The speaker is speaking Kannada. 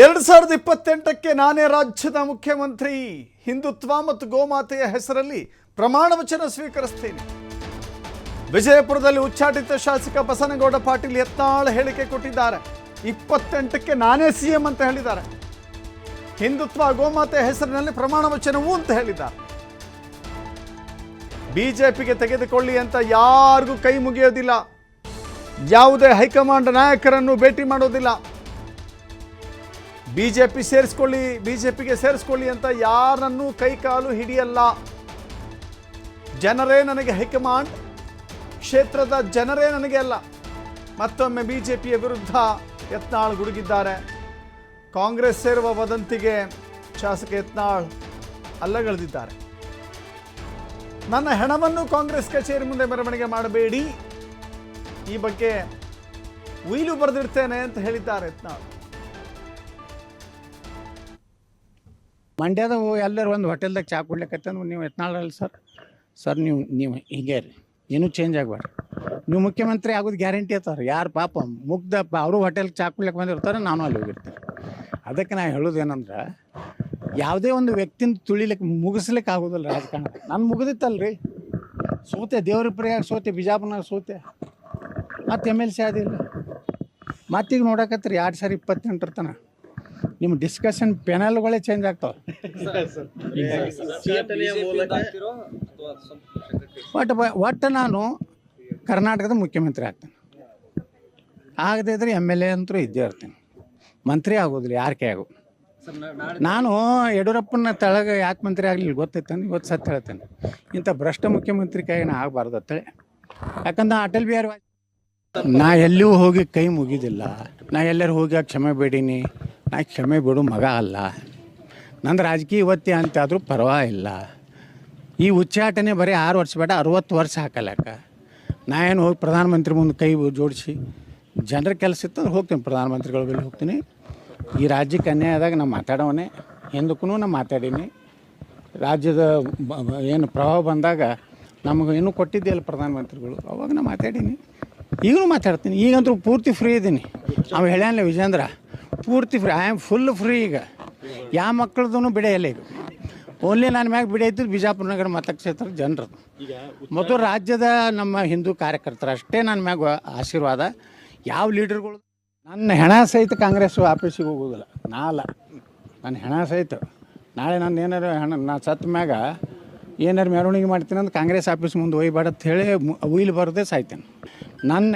ಎರಡು ಸಾವಿರದ ಇಪ್ಪತ್ತೆಂಟಕ್ಕೆ ನಾನೇ ರಾಜ್ಯದ ಮುಖ್ಯಮಂತ್ರಿ. ಹಿಂದುತ್ವ ಮತ್ತು ಗೋಮಾತೆಯ ಹೆಸರಲ್ಲಿ ಪ್ರಮಾಣ ವಚನ ಸ್ವೀಕರಿಸ್ತೇನೆ. ವಿಜಯಪುರದಲ್ಲಿ ಉಚ್ಚಾಟಿತ ಶಾಸಕ ಬಸನಗೌಡ ಪಾಟೀಲ್ ಯತ್ನಾಳ್ ಹೇಳಿಕೆ ಕೊಟ್ಟಿದ್ದಾರೆ. ಇಪ್ಪತ್ತೆಂಟಕ್ಕೆ ನಾನೇ ಸಿಎಂ ಅಂತ ಹೇಳಿದ್ದಾರೆ. ಹಿಂದುತ್ವ ಗೋಮಾತೆಯ ಹೆಸರಿನಲ್ಲಿ ಪ್ರಮಾಣ ವಚನವೂ ಅಂತ ಹೇಳಿದ್ದಾರೆ. ಬಿಜೆಪಿಗೆ ತೆಗೆದುಕೊಳ್ಳಿ ಅಂತ ಯಾರಿಗೂ ಕೈ ಮುಗಿಯೋದಿಲ್ಲ. ಯಾವುದೇ ಹೈಕಮಾಂಡ್ ನಾಯಕರನ್ನು ಭೇಟಿ ಮಾಡೋದಿಲ್ಲ. ಬಿಜೆಪಿ ಸೇರಿಸ್ಕೊಳ್ಳಿ ಬಿ ಜೆ ಪಿಗೆ ಸೇರಿಸ್ಕೊಳ್ಳಿ ಅಂತ ಯಾರನ್ನೂ ಕೈಕಾಲು ಹಿಡಿಯಲ್ಲ. ಜನರೇ ನನಗೆ ಹೈಕಮಾಂಡ್, ಕ್ಷೇತ್ರದ ಜನರೇ ನನಗೆ ಅಲ್ಲ. ಮತ್ತೊಮ್ಮೆ ಬಿ ಜೆ ಪಿಯ ವಿರುದ್ಧ ಯತ್ನಾಳ್ ಗುಡುಗಿದ್ದಾರೆ. ಕಾಂಗ್ರೆಸ್ ಸೇರುವ ವದಂತಿಗೆ ಶಾಸಕ ಯತ್ನಾಳ್ ಅಲ್ಲಗಳೆದಿದ್ದಾರೆ. ನನ್ನ ಹೆಣವನ್ನು ಕಾಂಗ್ರೆಸ್ ಕಚೇರಿ ಮುಂದೆ ಮೆರವಣಿಗೆ ಮಾಡಬೇಡಿ. ಈ ಬಗ್ಗೆ ಉಯಿಲು ಬರೆದಿರ್ತೇನೆ ಅಂತ ಹೇಳಿದ್ದಾರೆ ಯತ್ನಾಳ್. ಮಂಡ್ಯದ ಎಲ್ಲರೂ ಒಂದು ಹೋಟೆಲ್ದಾಗ ಚಾ ಕುಡ್ಲಿಕ್ಕತ್ತಂದ್ರೆ ನೀವು ಎತ್ನಾಳಲ್ಲ ಸರ್. ಸರ್, ನೀವು ನೀವು ಹೀಗೆ ರೀ ಏನೂ ಚೇಂಜ್ ಆಗಬೇಡ್ರಿ ನೀವು ಮುಖ್ಯಮಂತ್ರಿ ಆಗೋದು ಗ್ಯಾರಂಟಿ ಅತ್ತಾರ ಯಾರು ಪಾಪ ಮುಗ್ಧ ಪ ಅವರು ಹೋಟೆಲ್ಗೆ ಚಾ ಕೊಡ್ಲಿಕ್ಕೆ ಬಂದಿರ್ತಾರೆ ನಾನು ಅಲ್ಲಿ ಹೋಗಿರ್ತೀನಿ. ಅದಕ್ಕೆ ನಾನು ಹೇಳೋದು ಏನಂದ್ರೆ, ಯಾವುದೇ ಒಂದು ವ್ಯಕ್ತಿನ ತುಳಿಲಿಕ್ಕೆ ಮುಗಿಸ್ಲಿಕ್ಕೆ ಆಗೋದಿಲ್ಲ ರಾಜಕಾರಣ ನಾನು ಮುಗಿದಿತ್ತಲ್ಲ ರೀ ಸೋತೆ, ದೇವ್ರ ಪ್ರಿಯಾಗ ಸೋತೆ, ಬಿಜಾಪುರನಾಗ ಸೋತೆ. ಮತ್ತು ಎಂ ಎಲ್ ಸಿ ಆದಿಲ್ಲ ಮತ್ತೀಗ ನೋಡಕತ್ರಿ ಎರಡು ಸಾವಿರ ಇಪ್ಪತ್ತೆಂಟರ ತನಕ ನಿಮ್ಮ ಡಿಸ್ಕಷನ್ ಪೆನಲ್ಗಳೇ ಚೇಂಜ್ ಆಗ್ತಾವೆ. ಒಟ್ಟು ಒಟ್ಟು ನಾನು ಕರ್ನಾಟಕದ ಮುಖ್ಯಮಂತ್ರಿ ಆಗ್ತೇನೆ. ಆಗದೇ ಇದ್ರೆ ಎಂ ಎಲ್ ಎ ಅಂತೂ ಇದ್ದೇ ಇರ್ತೀನಿ. ಮಂತ್ರಿ ಆಗೋದಿಲ್ಲ ಯಾರಕ್ಕೆ ಆಗು ನಾನು ಯಡಿಯೂರಪ್ಪನ ತಳಗ ಯಾಕೆ ಮಂತ್ರಿ ಆಗಲಿಲ್ಲ ಗೊತ್ತೈತಾನೆ ಇವತ್ತು ಸತ್ತು ಹೇಳ್ತೇನೆ. ಇಂಥ ಭ್ರಷ್ಟ ಮುಖ್ಯಮಂತ್ರಿ ಕೈ ನಾ ಆಗಬಾರ್ದು ಅಂತೇಳಿ. ಯಾಕಂದ್ರೆ ಅಟಲ್ ಬಿಹಾರಿ ನಾ ಎಲ್ಲಿಯೂ ಹೋಗಿ ಕೈ ಮುಗಿದಿಲ್ಲ. ನಾ ಎಲ್ಲರೂ ಹೋಗಿ ಕ್ಷಮೆ ಬೇಡೀನಿ. ನಾ ಕ್ಷಮೆ ಬಿಡು, ಮಗ ಅಲ್ಲ. ನಂದು ರಾಜಕೀಯ ಒತ್ತಿ ಅಂತಾದರೂ ಪರವಾಗಿಲ್ಲ. ಈ ಉಚ್ಚಾಟನೆ ಬರೀ ಆರು ವರ್ಷ ಬೇಡ, ಅರುವತ್ತು ವರ್ಷ ಹಾಕಲಕ್ಕ ನಾ ಏನು ಹೋಗಿ ಪ್ರಧಾನಮಂತ್ರಿ ಮುಂದೆ ಕೈ ಜೋಡಿಸಿ, ಜನರ ಕೆಲಸ ಇತ್ತಂದ್ರೆ ಹೋಗ್ತೀನಿ, ಪ್ರಧಾನಮಂತ್ರಿಗಳ ಬಳಿ ಹೋಗ್ತೀನಿ. ಈ ರಾಜ್ಯಕ್ಕೆ ಅನ್ಯಾಯ ಆದಾಗ ನಾ ಮಾತಾಡೋವನೇ ಹಿಂದಕ್ಕೂ ನಾನು ಮಾತಾಡೀನಿ. ರಾಜ್ಯದ ಏನು ಪ್ರಭಾವ ಬಂದಾಗ ನಮಗೆ ಇನ್ನೂ ಕೊಟ್ಟಿದ್ದೆಯಲ್ಲ ಪ್ರಧಾನಮಂತ್ರಿಗಳು, ಅವಾಗ ನಾನು ಮಾತಾಡೀನಿ. ಈಗಲೂ ಮಾತಾಡ್ತೀನಿ, ಈಗಂತೂ ಪೂರ್ತಿ ಫ್ರೀ ಇದ್ದೀನಿ ಅವ ಹೇಳ್ಯಾನಲ್ಲ ವಿಜೇಂದ್ರ ಪೂರ್ತಿ free I am full free ಈಗ. ಯಾವ ಮಕ್ಕಳದೂ ಬಿಡೆಯಲ್ಲ ಈಗ ಓನ್ಲಿ ನನ್ನ ಮ್ಯಾಗ ಬಿಡೆ ಇದ್ದು ಬಿಜಾಪುರ ನಗರ ಮತಕ್ಷೇತ್ರ ಜನರದು ಮತ್ತು ರಾಜ್ಯದ ನಮ್ಮ ಹಿಂದೂ ಕಾರ್ಯಕರ್ತರು ಅಷ್ಟೇ ನನ್ನ ಮ್ಯಾಗ ಆಶೀರ್ವಾದ. ಯಾವ ಲೀಡರ್ಗಳು? ನನ್ನ ಹೆಣ ಸಹಿತ ಕಾಂಗ್ರೆಸ್ ಆಫೀಸಿಗೆ ಹೋಗೋದಿಲ್ಲ. ನಾ ಅಲ್ಲ ನನ್ನ ಹೆಣ ಸಹಿತ. ನಾಳೆ ನಾನು ಏನಾರು ಹೆಣ, ನಾ ಸತ್ತ ಮ್ಯಾಗ ಏನಾರು ಮೆರವಣಿಗೆ ಮಾಡ್ತೀನಿ ಅಂದ್ರೆ ಕಾಂಗ್ರೆಸ್ ಆಫೀಸ್ ಮುಂದೆ ಒಯ್ಬೇಡ ಅಂತ ಹೇಳಿ ಉಯ್ಲು ಬರೋದೇ ಸಾಯ್ತೇನೆ. ನನ್ನ